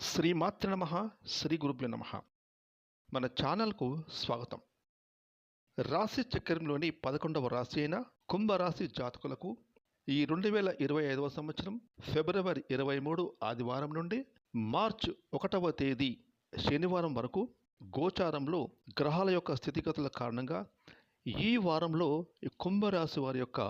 శ్రీమాతృ నమ శ్రీ గురుభ్యో నమ. మన ఛానల్కు స్వాగతం. రాశి చక్రంలోని పదకొండవ రాశి అయిన కుంభరాశి జాతకులకు ఈ రెండు వేల ఇరవై ఐదవ సంవత్సరం ఫిబ్రవరి ఇరవై మూడు ఆదివారం నుండి మార్చ్ ఒకటవ తేదీ శనివారం వరకు గోచారంలో గ్రహాల యొక్క స్థితిగతుల కారణంగా ఈ వారంలో కుంభరాశి వారి యొక్క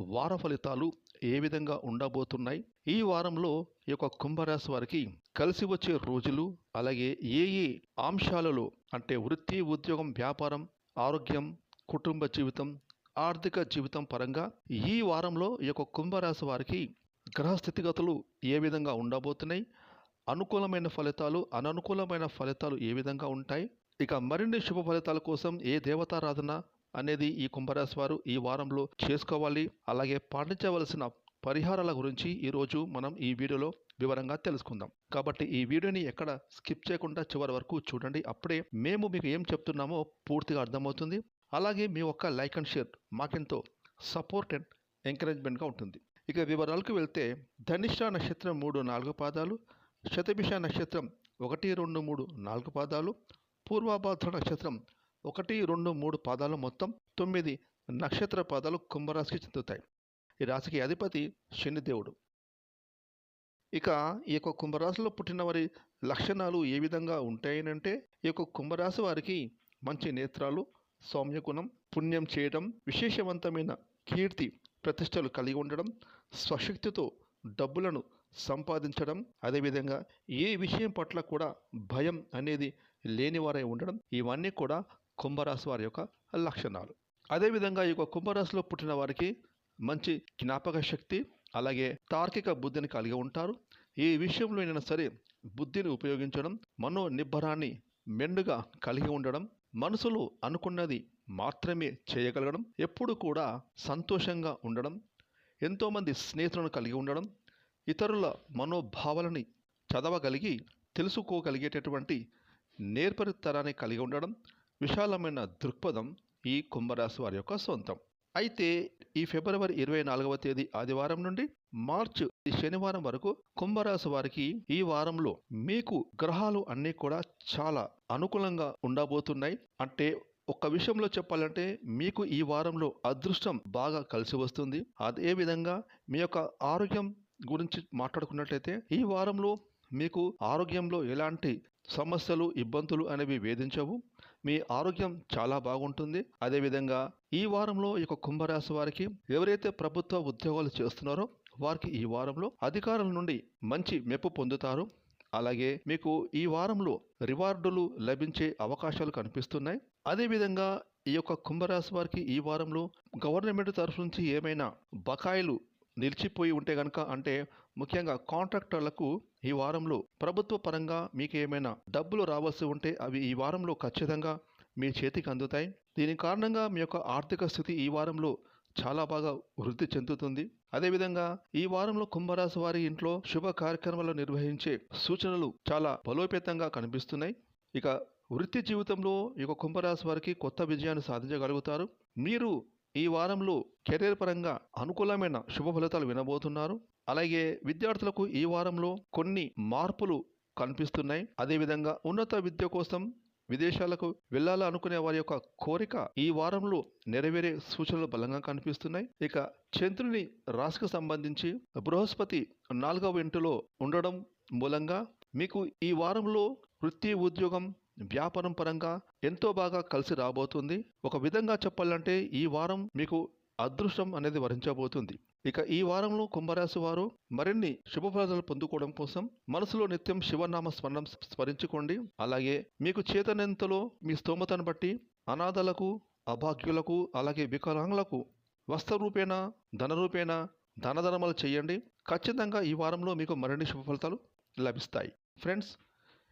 వార ఫలితాలు ఏ విధంగా ఉండబోతున్నాయి? ఈ వారంలో ఈ యొక్క కుంభరాశి వారికి కలిసి వచ్చే రోజులు అలాగే ఏ ఏ అంశాలలో అంటే వృత్తి ఉద్యోగం వ్యాపారం ఆరోగ్యం కుటుంబ జీవితం ఆర్థిక జీవితం పరంగా ఈ వారంలో ఈ యొక్క కుంభరాశి వారికి గ్రహ స్థితిగతులు ఏ విధంగా ఉండబోతున్నాయి? అనుకూలమైన ఫలితాలు అననుకూలమైన ఫలితాలు ఏ విధంగా ఉంటాయి? ఇక మరిన్ని శుభ ఫలితాల కోసం ఏ దేవతారాధన అనేది ఈ కుంభరాశి వారు ఈ వారంలో చేసుకోవాలి. అలాగే పాటించవలసిన పరిహారాల గురించి ఈరోజు మనం ఈ వీడియోలో వివరంగా తెలుసుకుందాం. కాబట్టి ఈ వీడియోని ఎక్కడ స్కిప్ చేయకుండా చివరి వరకు చూడండి. అప్పుడే మేము మీకు ఏం చెప్తున్నామో పూర్తిగా అర్థమవుతుంది. అలాగే మీ ఒక్క లైక్ అండ్ షేర్ మాకెంతో సపోర్ట్ అండ్ ఎంకరేజ్మెంట్గా ఉంటుంది. ఇక వివరాలకు వెళ్తే ధనిష్ట నక్షత్రం మూడు నాలుగు పాదాలు శతభిష నక్షత్రం ఒకటి రెండు మూడు నాలుగు పాదాలు పూర్వాభాద్ర నక్షత్రం ఒకటి రెండు మూడు పాదాలు మొత్తం తొమ్మిది నక్షత్ర పాదాలు కుంభరాశికి చెందుతాయి. ఈ రాశికి అధిపతి శనిదేవుడు ఇక ఈ యొక్క కుంభరాశిలో పుట్టిన వారి లక్షణాలు ఏ విధంగా ఉంటాయనంటే ఈ యొక్క కుంభరాశి వారికి మంచి నేత్రాలు సౌమ్యగుణం పుణ్యం చేయడం విశేషవంతమైన కీర్తి ప్రతిష్టలు కలిగి ఉండడం స్వశక్తితో డబ్బులను సంపాదించడం అదేవిధంగా ఏ విషయం పట్ల కూడా భయం అనేది లేనివారై ఉండడం ఇవన్నీ కూడా కుంభరాశి వారి యొక్క లక్షణాలు. అదేవిధంగా ఈ యొక్క కుంభరాశిలో పుట్టిన వారికి మంచి జ్ఞాపక శక్తి అలాగే తార్కిక బుద్ధిని కలిగి ఉంటారు. ఏ విషయంలో అయినా సరే బుద్ధిని ఉపయోగించడం మనో నిబ్బరాన్ని మెండుగా కలిగి ఉండడం మనసులో అనుకున్నది మాత్రమే చేయగలగడం ఎప్పుడు కూడా సంతోషంగా ఉండడం ఎంతోమంది స్నేహితులను కలిగి ఉండడం ఇతరుల మనోభావాలని చదవగలిగి తెలుసుకోగలిగేటటువంటి నేర్పరితరాన్ని కలిగి ఉండడం విశాలమైన దృక్పథం ఈ కుంభరాశి వారి యొక్క సొంతం. అయితే ఈ ఫిబ్రవరి ఇరవై నాలుగవ తేదీ ఆదివారం నుండి మార్చి శనివారం వరకు కుంభరాశి వారికి ఈ వారంలో మీకు గ్రహాలు అన్నీ కూడా చాలా అనుకూలంగా ఉండబోతున్నాయి. అంటే ఒక్క విషయంలో చెప్పాలంటే మీకు ఈ వారంలో అదృష్టం బాగా కలిసి వస్తుంది. అదే విధంగా మీ యొక్క ఆరోగ్యం గురించి మాట్లాడుకున్నట్లయితే ఈ వారంలో మీకు ఆరోగ్యంలో ఎలాంటి సమస్యలు ఇబ్బందులు అనేవి వేధించవు. మీ ఆరోగ్యం చాలా బాగుంటుంది. అదేవిధంగా ఈ వారంలో ఈ యొక్క కుంభరాశి వారికి ఎవరైతే ప్రభుత్వ ఉద్యోగాలు చేస్తున్నారో వారికి ఈ వారంలో అధికారుల నుండి మంచి మెప్పు పొందుతారు. అలాగే మీకు ఈ వారంలో రివార్డులు లభించే అవకాశాలు కనిపిస్తున్నాయి. అదేవిధంగా ఈ యొక్క కుంభరాశి వారికి ఈ వారంలో గవర్నమెంట్ తరఫు నుంచి ఏమైనా బకాయిలు నిలిచిపోయి ఉంటే కనుక అంటే ముఖ్యంగా కాంట్రాక్టర్లకు ఈ వారంలో ప్రభుత్వ పరంగా మీకు ఏమైనా డబ్బులు రావాల్సి ఉంటే అవి ఈ వారంలో ఖచ్చితంగా మీ చేతికి అందుతాయి. దీని కారణంగా మీ యొక్క ఆర్థిక స్థితి ఈ వారంలో చాలా బాగా వృద్ధి చెందుతుంది. అదేవిధంగా ఈ వారంలో కుంభరాశి వారి ఇంట్లో శుభ కార్యక్రమాలు నిర్వహించే సూచనలు చాలా బలోపేతంగా కనిపిస్తున్నాయి. ఇక వృత్తి జీవితంలో ఈ కుంభరాశి వారికి కొత్త విజయాన్ని సాధించగలుగుతారు. మీరు ఈ వారంలో కెరీర్ పరంగా అనుకూలమైన శుభ ఫలితాలు వినబోతున్నారు. అలాగే విద్యార్థులకు ఈ వారంలో కొన్ని మార్పులు కనిపిస్తున్నాయి. అదేవిధంగా ఉన్నత విద్య కోసం విదేశాలకు వెళ్ళాలనుకునే వారి యొక్క కోరిక ఈ వారంలో నెరవేరే సూచనలు బలంగా కనిపిస్తున్నాయి. ఇక చంద్రుని రాశికి సంబంధించి బృహస్పతి నాలుగవ ఇంటిలో ఉండడం మూలంగా మీకు ఈ వారంలో వృత్తి ఉద్యోగం వ్యాపారం పరంగా ఎంతో బాగా కలిసి రాబోతుంది. ఒక విధంగా చెప్పాలంటే ఈ వారం మీకు అదృష్టం అనేది వరించబోతుంది. ఇక ఈ వారంలో కుంభరాశి వారు మరిన్ని శుభఫలాలు పొందుకోవడం కోసం మనసులో నిత్యం శివనామ స్మరణం స్మరించుకోండి. అలాగే మీకు చేతనెంతలో మీ స్తోమతను బట్టి అనాథలకు అభాగ్యులకు అలాగే వికలాంగులకు వస్త్రరూపేణ ధనరూపేణ దానధర్మాలు చేయండి. ఖచ్చితంగా ఈ వారంలో మీకు మరిన్ని శుభ ఫలితాలు లభిస్తాయి. ఫ్రెండ్స్